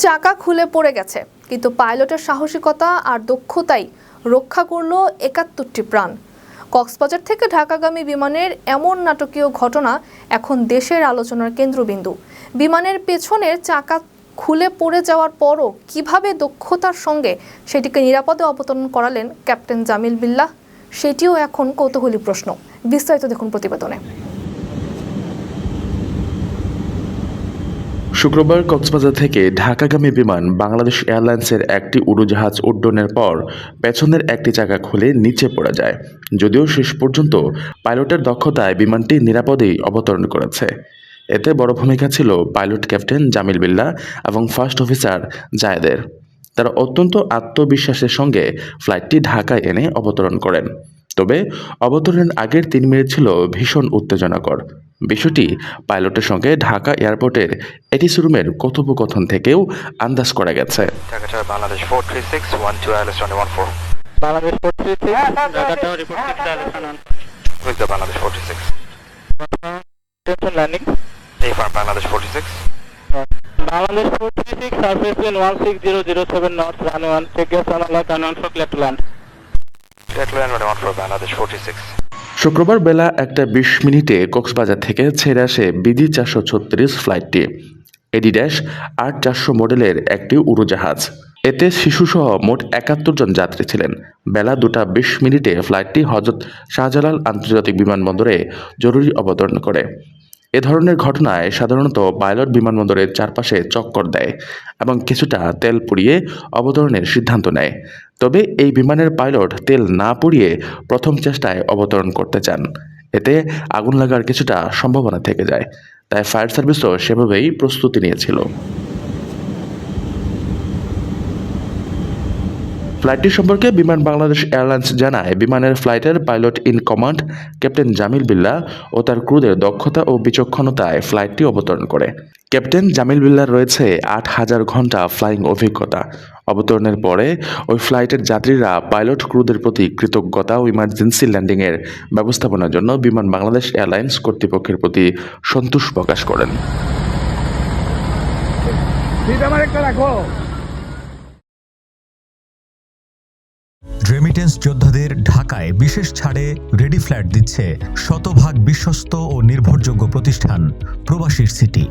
চাকা খুলে পড়ে গেছে, কিন্তু পাইলটের সাহসিকতা আর দক্ষতাই রক্ষা করল একাত্তরটি প্রাণ। কক্সবাজার থেকে ঢাকাগামী বিমানের এমন নাটকীয় ঘটনা এখন দেশের আলোচনার কেন্দ্রবিন্দু। বিমানের পেছনের চাকা খুলে পড়ে যাওয়ার পরও কীভাবে দক্ষতার সঙ্গে সেটিকে নিরাপদে অবতরণ করালেন ক্যাপ্টেন জামিল বিল্লাহ, সেটিও এখন কৌতূহলী প্রশ্ন। বিস্তারিত দেখুন প্রতিবেদনে। শুক্রবার কক্সবাজার থেকে ঢাকাগামী বিমান বাংলাদেশ এয়ারলাইন্সের একটি উড়োজাহাজ উড্ডয়নের পর পেছনের একটি চাকা খুলে নিচে পড়ে যায়। যদিও শেষ পর্যন্ত পাইলটের দক্ষতায় বিমানটি নিরাপদেই অবতরণ করেছে। এতে বড় ভূমিকা ছিল পাইলট ক্যাপ্টেন জামিল বিল্লাহ এবং ফার্স্ট অফিসার জায়েদের। তারা অত্যন্ত আত্মবিশ্বাসের সঙ্গে ফ্লাইটটি ঢাকায় এনে অবতরণ করেন। তবে অবতরণের আগের তিন মিনিট ছিল ভীষণ উত্তেজনাকর বিষয়টি পাইলটের সঙ্গে ঢাকা এয়ারপোর্টের এটিসি রুমের কথোপকথন থেকেও আন্দাজ করা গেছে Jakarta, Bangladesh 436, 12 Alice 2114. বাংলাদেশ পরিস্থিতি ঢাকাটা সিক্স আলোচনা With the Bangladesh 46. Tension landing AFR Bangladesh 46. Bangladesh four three six surface plane one six zero zero seven north run one guess for land শুক্রবার বেলা একটা বিশ মিনিটে কক্সবাজার থেকে ছেড়ে আসে বিডি চারশো ছত্রিশ ফ্লাইটটি। এডি ড্যাশ আট চারশো মডেলের একটি উড়োজাহাজ। এতে শিশুসহ মোট একাত্তর জন যাত্রী ছিলেন। বেলা দুটা বিশ মিনিটে ফ্লাইটটি হজরত শাহজালাল আন্তর্জাতিক বিমানবন্দরে জরুরি অবতরণ করে। এ ধরনের ঘটনায় সাধারণত পাইলট বিমানবন্দরের চারপাশে চক্কর দেয় এবং কিছুটা তেল পুড়িয়ে অবতরণের সিদ্ধান্ত নেয়। তবে এই বিমানের পাইলট তেল না পুড়িয়ে প্রথম চেষ্টায় অবতরণ করতে চান। এতে আগুন লাগার কিছুটা সম্ভাবনা থেকে যায়। তাই ফায়ার সার্ভিসও সেভাবেই প্রস্তুতি নিয়েছিল। ফ্লাইটটি সম্পর্কে বিমান বাংলাদেশ এয়ারলাইন্স জানায়, বিমানের ফ্লাইটের pilot in command, captain Jamil Billah ও তার ক্রুদের দক্ষতা ও বিচক্ষণতায় ফ্লাইটটি অবতরণ করে। ক্যাপ্টেন জামিল বিল্লার রয়েছে আট হাজার ঘণ্টা ফ্লাইং অভিজ্ঞতা। অবতরণের পরে ওই ফ্লাইটের যাত্রীরা পাইলট ক্রুদের প্রতি কৃতজ্ঞতা ও ইমার্জেন্সি ল্যান্ডিংয়ের ব্যবস্থাপনার জন্য বিমান বাংলাদেশ এয়ারলাইন্স কর্তৃপক্ষের প্রতি সন্তোষ প্রকাশ করেন। রেমিটেন্স যোদ্ধাদের ঢাকায় বিশেষ ছাড়ে রেডি ফ্ল্যাট দিচ্ছে শতভাগ বিশ্বস্ত ও নির্ভরযোগ্য প্রতিষ্ঠান, প্রবাসীর সিটি